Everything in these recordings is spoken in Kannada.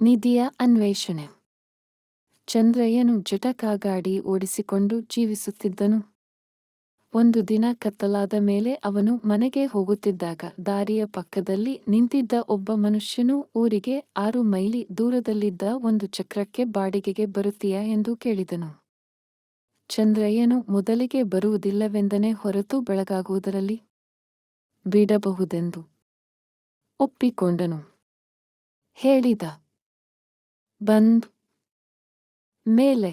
ನಿಧಿಯ ಅನ್ವೇಷಣೆ. ಚಂದ್ರಯ್ಯನು ಜಟಕಾಗಾಡಿ ಓಡಿಸಿಕೊಂಡು ಜೀವಿಸುತ್ತಿದ್ದನು. ಒಂದು ದಿನ ಕತ್ತಲಾದ ಮೇಲೆ ಅವನು ಮನೆಗೆ ಹೋಗುತ್ತಿದ್ದಾಗ ದಾರಿಯ ಪಕ್ಕದಲ್ಲಿ ನಿಂತಿದ್ದ ಒಬ್ಬ ಮನುಷ್ಯನು ಊರಿಗೆ ಆರು ಮೈಲಿ ದೂರದಲ್ಲಿದ್ದ ಒಂದು ಚಕ್ರಕ್ಕೆ ಬಾಡಿಗೆಗೆ ಬರುತ್ತೀಯಾ ಎಂದು ಕೇಳಿದನು. ಚಂದ್ರಯ್ಯನು ಮೊದಲಿಗೆ ಬರುವುದಿಲ್ಲವೆಂದನೆ ಹೊರತು ಬೆಳಗಾಗುವುದರಲ್ಲಿ ಬಿಡಬಹುದೆಂದು ಒಪ್ಪಿಕೊಂಡನು. ಹೇಳಿದ ಬಂದ್ ಮೇಲೆ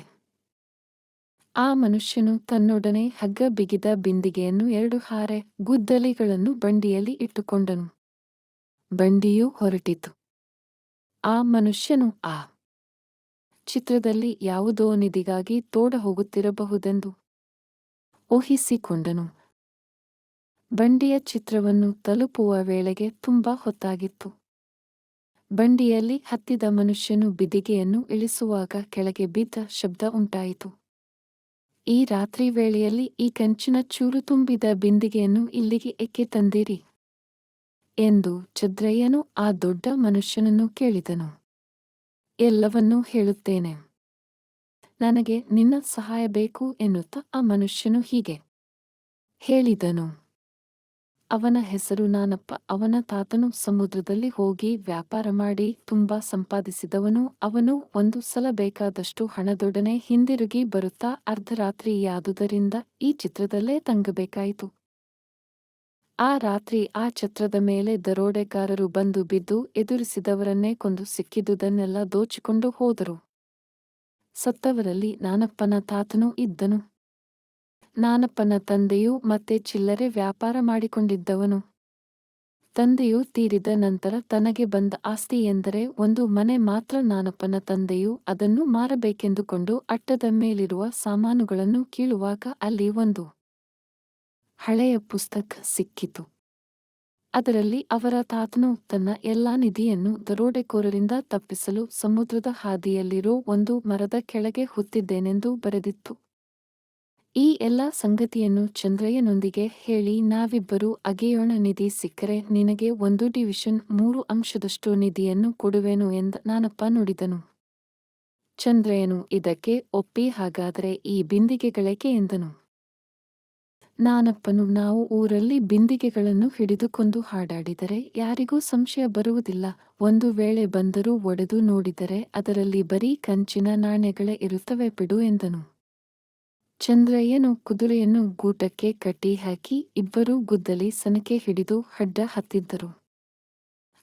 ಆ ಮನುಷ್ಯನು ತನ್ನೊಡನೆ ಹಗ್ಗ ಬಿಗಿದ ಬಿಂದಿಗೆಯನ್ನು ಎರಡು ಹಾರೆ ಗುದ್ದಲಿಗಳನ್ನು ಬಂಡಿಯಲ್ಲಿ ಇಟ್ಟುಕೊಂಡನು. ಬಂಡಿಯು ಹೊರಟಿತು. ಆ ಮನುಷ್ಯನು ಆ ಚಿತ್ರದಲ್ಲಿ ಯಾವುದೋ ನಿಧಿಗಾಗಿ ತೋಡ ಹೋಗುತ್ತಿರಬಹುದೆಂದು ಊಹಿಸಿಕೊಂಡನು. ಬಂಡಿಯ ಚಿತ್ರವನ್ನು ತಲುಪುವ ವೇಳೆಗೆ ತುಂಬಾ ಹೊತ್ತಾಗಿತ್ತು. ಬಂಡಿಯಲ್ಲಿ ಹತ್ತಿದ ಮನುಷ್ಯನು ಬಿದಿಗೆಯನ್ನು ಇಳಿಸುವಾಗ ಕೆಳಗೆ ಬಿದ್ದ ಶಬ್ದ ಉಂಟಾಯಿತು. ಈ ರಾತ್ರಿ ವೇಳೆಯಲ್ಲಿ ಈ ಕಂಚಿನ ಚೂರು ತುಂಬಿದ ಬಿಂದಿಗೆಯನ್ನು ಇಲ್ಲಿಗೆ ಎಕ್ಕೆ ತಂದಿರಿ ಎಂದು ಚದ್ರಯ್ಯನು ಆ ದೊಡ್ಡ ಮನುಷ್ಯನನ್ನು ಕೇಳಿದನು. ಎಲ್ಲವನ್ನೂ ಹೇಳುತ್ತೇನೆ. ನನಗೆ ನಿನ್ನ ಸಹಾಯ ಬೇಕು ಎನ್ನುತ್ತಾ ಆ ಮನುಷ್ಯನು ಹೀಗೆ ಹೇಳಿದನು. ಅವನ ಹೆಸರು ನಾನಪ್ಪ. ಅವನ ತಾತನು ಸಮುದ್ರದಲ್ಲಿ ಹೋಗಿ ವ್ಯಾಪಾರ ಮಾಡಿ ತುಂಬಾ ಸಂಪಾದಿಸಿದವನು. ಅವನು ಒಂದು ಸಲ ಬೇಕಾದಷ್ಟು ಹಣದೊಡನೆ ಹಿಂದಿರುಗಿ ಬರುತ್ತಾ ಅರ್ಧರಾತ್ರಿಯಾದುದರಿಂದ ಈ ಚಿತ್ರದಲ್ಲೇ ತಂಗಬೇಕಾಯಿತು. ಆ ರಾತ್ರಿ ಆ ಛತ್ರದ ಮೇಲೆ ದರೋಡೆಗಾರರು ಬಂದು ಬಿದ್ದು ಎದುರಿಸಿದವರನ್ನೇ ಕೊಂದು ಸಿಕ್ಕಿದುದನ್ನೆಲ್ಲ ದೋಚಿಕೊಂಡು ಹೋದರು. ಸತ್ತವರಲ್ಲಿ ನಾನಪ್ಪನ ತಾತನೂ ಇದ್ದನು. ನಾನಪ್ಪನ ತಂದೆಯು ಮತ್ತೆ ಚಿಲ್ಲರೆ ವ್ಯಾಪಾರ ಮಾಡಿಕೊಂಡಿದ್ದವನು. ತಂದೆಯು ತೀರಿದ ನಂತರ ತನಗೆ ಬಂದ ಆಸ್ತಿ ಎಂದರೆ ಒಂದು ಮನೆ ಮಾತ್ರ ನಾನಪ್ಪನ ತಂದೆಯು ಅದನ್ನು ಮಾರಬೇಕೆಂದುಕೊಂಡು ಅಟ್ಟದ ಮೇಲಿರುವ ಸಾಮಾನುಗಳನ್ನು ಕೀಳುವಾಗ ಅಲ್ಲಿ ಒಂದು ಹಳೆಯ ಪುಸ್ತಕ ಸಿಕ್ಕಿತು. ಅದರಲ್ಲಿ ಅವರ ತಾತನು ತನ್ನ ಎಲ್ಲಾ ನಿಧಿಯನ್ನು ದರೋಡೆಕೋರರಿಂದ ತಪ್ಪಿಸಲು ಸಮುದ್ರದ ಹಾದಿಯಲ್ಲಿರೋ ಒಂದು ಮರದ ಕೆಳಗೆ ಹುತ್ತಿದ್ದೇನೆಂದು ಬರೆದಿತ್ತು. ಈ ಎಲ್ಲ ಸಂಗತಿಯನ್ನು ಚಂದ್ರಯ್ಯನೊಂದಿಗೆ ಹೇಳಿ ನಾವಿಬ್ಬರು ಅಗೆಯೋಣ ನಿಧಿ ಸಿಕ್ಕರೆ ನಿನಗೆ ಒಂದು ಡಿವಿಷನ್ ಮೂರು ಅಂಶದಷ್ಟು ನಿಧಿಯನ್ನು ಕೊಡುವೆನು ಎಂದ ನಾನಪ್ಪ ನುಡಿದನು. ಚಂದ್ರಯ್ಯನು ಇದಕ್ಕೆ ಒಪ್ಪಿ ಹಾಗಾದರೆ ಈ ಬಿಂದಿಗೆಗಳೇಕೆ ಎಂದನು. ನಾನಪ್ಪನು ನಾವು ಊರಲ್ಲಿ ಬಿಂದಿಗೆಗಳನ್ನು ಹಿಡಿದುಕೊಂಡು ಹಾಡಾಡಿದರೆ ಯಾರಿಗೂ ಸಂಶಯ ಬರುವುದಿಲ್ಲ. ಒಂದು ವೇಳೆ ಬಂದರೂ ಒಡೆದು ನೋಡಿದರೆ ಅದರಲ್ಲಿ ಬರೀ ಕಂಚಿನ ನಾಣ್ಯಗಳೇ ಇರುತ್ತವೆ ಬಿಡು ಎಂದನು. ಚಂದ್ರಯ್ಯನು ಕುದುರೆಯನ್ನು ಗೂಟಕ್ಕೆ ಕಟ್ಟಿ ಹಾಕಿ ಇಬ್ಬರೂ ಗುದ್ದಲಿ ಸನಕೆ ಹಿಡಿದು ಹಡ್ಡ ಹತ್ತಿದ್ದರು.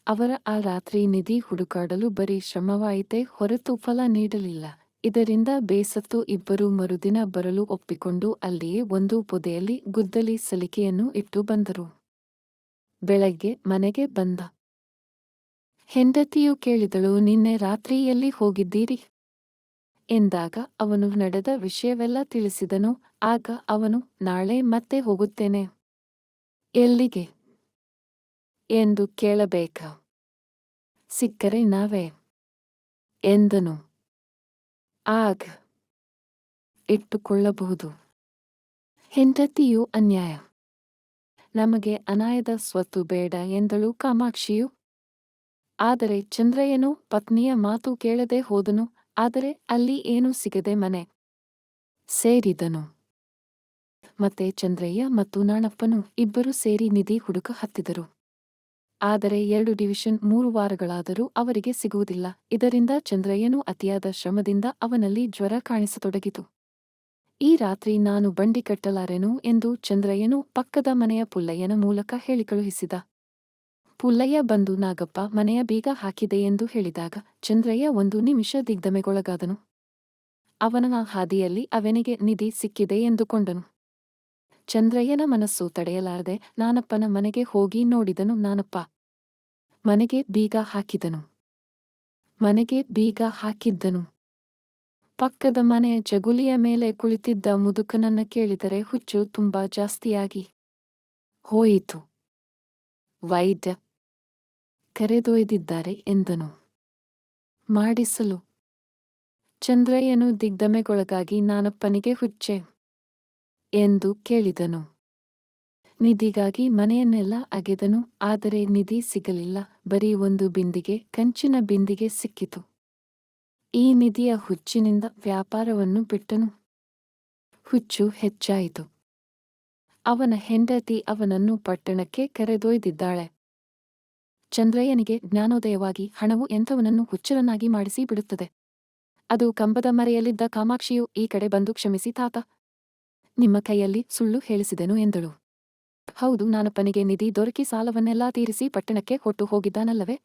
ಅವರ ಆ ರಾತ್ರಿ ನಿಧಿ ಹುಡುಕಾಡಲು ಬರೀ ಶ್ರಮವಾಯಿತೆ ಹೊರತು ಫಲ ನೀಡಲಿಲ್ಲ. ಇದರಿಂದ ಬೇಸತ್ತು ಇಬ್ಬರೂ ಮರುದಿನ ಬರಲು ಒಪ್ಪಿಕೊಂಡು ಅಲ್ಲಿಯೇ ಒಂದು ಪೊದೆಯಲ್ಲಿ ಗುದ್ದಲಿ ಸಲಿಕೆಯನ್ನು ಇಟ್ಟು ಬಂದರು. ಬೆಳಗ್ಗೆ ಮನೆಗೆ ಬಂದ. ಹೆಂಡತಿಯು ಕೇಳಿದಳು, ನಿನ್ನೆ ರಾತ್ರಿಯಲ್ಲಿ ಹೋಗಿದ್ದೀರಿ? ಎಂದಾಗ ಅವನು ನಡೆದ ವಿಷಯವೆಲ್ಲ ತಿಳಿಸಿದನು, ಆಗ ಅವನು, ನಾಳೆ ಮತ್ತೆ ಹೋಗುತ್ತೇನೆ. ಎಲ್ಲಿಗೆ? ಎಂದು ಕೇಳಬೇಕ. ಸಿಕ್ಕರೆ ನಾವೇ. ಎಂದನು. ಆಗ. ಇಟ್ಟುಕೊಳ್ಳಬಹುದು. ಹೆಂಡತಿಯು ಅನ್ಯಾಯ. ನಮಗೆ ಅನಾಯದ ಸ್ವತ್ತು ಬೇಡ ಎಂದಳು ಕಾಮಾಕ್ಷಿಯು. ಆದರೆ ಚಂದ್ರಯ್ಯನು ಪತ್ನಿಯ ಮಾತು ಕೇಳದೆ ಹೋದನು. ಆದರೆ ಅಲ್ಲಿ ಏನೂ ಸಿಗದೆ ಮನೆ ಸೇರಿದನು. ಮತ್ತೆ ಚಂದ್ರಯ್ಯ ಮತ್ತು ನಾಣಪ್ಪನು ಇಬ್ಬರು ಸೇರಿ ನಿಧಿ ಹುಡುಕ ಹತ್ತಿದರು. ಆದರೆ ಎರಡು ಡಿವಿಷನ್ ಮೂರು ವಾರಗಳಾದರೂ ಅವರಿಗೆ ಸಿಗುವುದಿಲ್ಲ. ಇದರಿಂದ ಚಂದ್ರಯ್ಯನು ಅತಿಯಾದ ಶ್ರಮದಿಂದ ಅವನಲ್ಲಿ ಜ್ವರ ಕಾಣಿಸತೊಡಗಿತು. ಈ ರಾತ್ರಿ ನಾನು ಬಂಡಿ ಕಟ್ಟಲಾರೆನು ಎಂದು ಚಂದ್ರಯ್ಯನು ಪಕ್ಕದ ಮನೆಯ ಪುಲ್ಲಯ್ಯನ ಮೂಲಕ ಹೇಳಿ ಕಳುಹಿಸಿದ ಪುಲ್ಲಯ್ಯ ಬಂದು ನಾಗಪ್ಪ ಮನೆಯ ಬೀಗ ಹಾಕಿದೆ ಎಂದು ಹೇಳಿದಾಗ ಚಂದ್ರಯ್ಯ ಒಂದು ನಿಮಿಷ ದಿಗ್ಧಮೆಗೊಳಗಾದನು ಅವನ ಹಾದಿಯಲ್ಲಿ ಅವನಿಗೆ ನಿಧಿ ಸಿಕ್ಕಿದೆ ಎಂದುಕೊಂಡನು. ಚಂದ್ರಯ್ಯನ ಮನಸ್ಸು ತಡೆಯಲಾರದೆ ನಾನಪ್ಪನ ಮನೆಗೆ ಹೋಗಿ ನೋಡಿದನು ನಾನಪ್ಪ. ಮನೆಗೆ ಬೀಗ ಹಾಕಿದನು. ಮನೆಗೆ ಬೀಗ ಹಾಕಿದ್ದನು. ಪಕ್ಕದ ಮನೆಯ ಜಗುಲಿಯ ಮೇಲೆ ಕುಳಿತಿದ್ದ ಮುದುಕನನ್ನ ಕೇಳಿದರೆ ಹುಚ್ಚು ತುಂಬಾ ಜಾಸ್ತಿಯಾಗಿ ಹೋಯಿತು. ವೈದ್ಯ ಕರೆದೊಯ್ದಿದ್ದಾರೆ ಎಂದನು. ಮಾಡಿಸಲು. ಚಂದ್ರಯ್ಯನು ದಿಗ್ಧಮೆಗೊಳಗಾಗಿ ನಾನಪ್ಪನಿಗೆ ಹುಚ್ಚೆ ಎಂದು ಕೇಳಿದನು. ನಿಧಿಗಾಗಿ ಮನೆಯನ್ನೆಲ್ಲ ಅಗೆದನು, ಆದರೆ ನಿಧಿ ಸಿಗಲಿಲ್ಲ. ಬರೀ ಒಂದು ಬಿಂದಿಗೆ, ಕಂಚಿನ ಬಿಂದಿಗೆ ಸಿಕ್ಕಿತು. ಈ ನಿಧಿಯ ಹುಚ್ಚಿನಿಂದ ವ್ಯಾಪಾರವನ್ನು ಬಿಟ್ಟನು. ಹುಚ್ಚು ಹೆಚ್ಚಾಯಿತು. ಅವನ ಹೆಂಡತಿ ಅವನನ್ನು ಪಟ್ಟಣಕ್ಕೆ ಕರೆದೊಯ್ದಿದ್ದಾಳೆ. ಚಂದ್ರಯ್ಯನಿಗೆ ಜ್ಞಾನೋದಯವಾಗಿ ಹಣವು ಎಂಥವನನ್ನು ಹುಚ್ಚರನ್ನಾಗಿ ಮಾಡಿಸಿ ಬಿಡುತ್ತದೆ. ಅದು ಕಂಬದ ಮರೆಯಲ್ಲಿದ್ದ ಕಾಮಾಕ್ಷಿಯು ಈ ಕಡೆ ಬಂದು ಕ್ಷಮಿಸಿ, ತಾತ. ನಿಮ್ಮ ಕೈಯಲ್ಲಿ ಸುಳ್ಳು ಹೇಳಿಸಿದೆನು ಎಂದಳು. ಹೌದು ನಾನಪ್ಪನಿಗೆ ನಿಧಿ ದೊರಕಿ ಸಾಲವನ್ನೆಲ್ಲಾ ತೀರಿಸಿ ಪಟ್ಟಣಕ್ಕೆ ಹೊಟ್ಟು ಹೋಗಿದ್ದಾನಲ್ಲವೇ?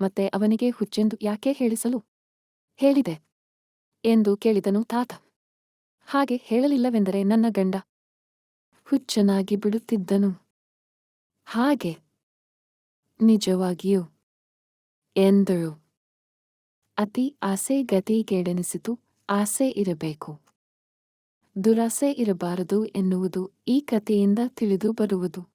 ಮತ್ತೆ ಅವನಿಗೆ ಹುಚ್ಚೆಂದು ಯಾಕೆ ಹೇಳಿಸಲು? ಹೇಳಿದೆ ಎಂದು ಕೇಳಿದನು ತಾತ. ಹಾಗೆ ಹೇಳಲಿಲ್ಲವೆಂದರೆ ನನ್ನ ಗಂಡ ಹುಚ್ಚನಾಗಿ ಬಿಡುತ್ತಿದ್ದನು. ಹಾಗೆ ನಿಜವಾಗಿಯೂ. ಎಂದಳು ಅತಿ ಆಸೆ ಗತಿಗೇಡೆನಿಸಿತು ಆಸೆ ಇರಬೇಕು. ದುರಾಸೆ ಇರಬಾರದು ಎನ್ನುವುದು ಈ ಕಥೆಯಿಂದ ತಿಳಿದು ಬರುವುದು.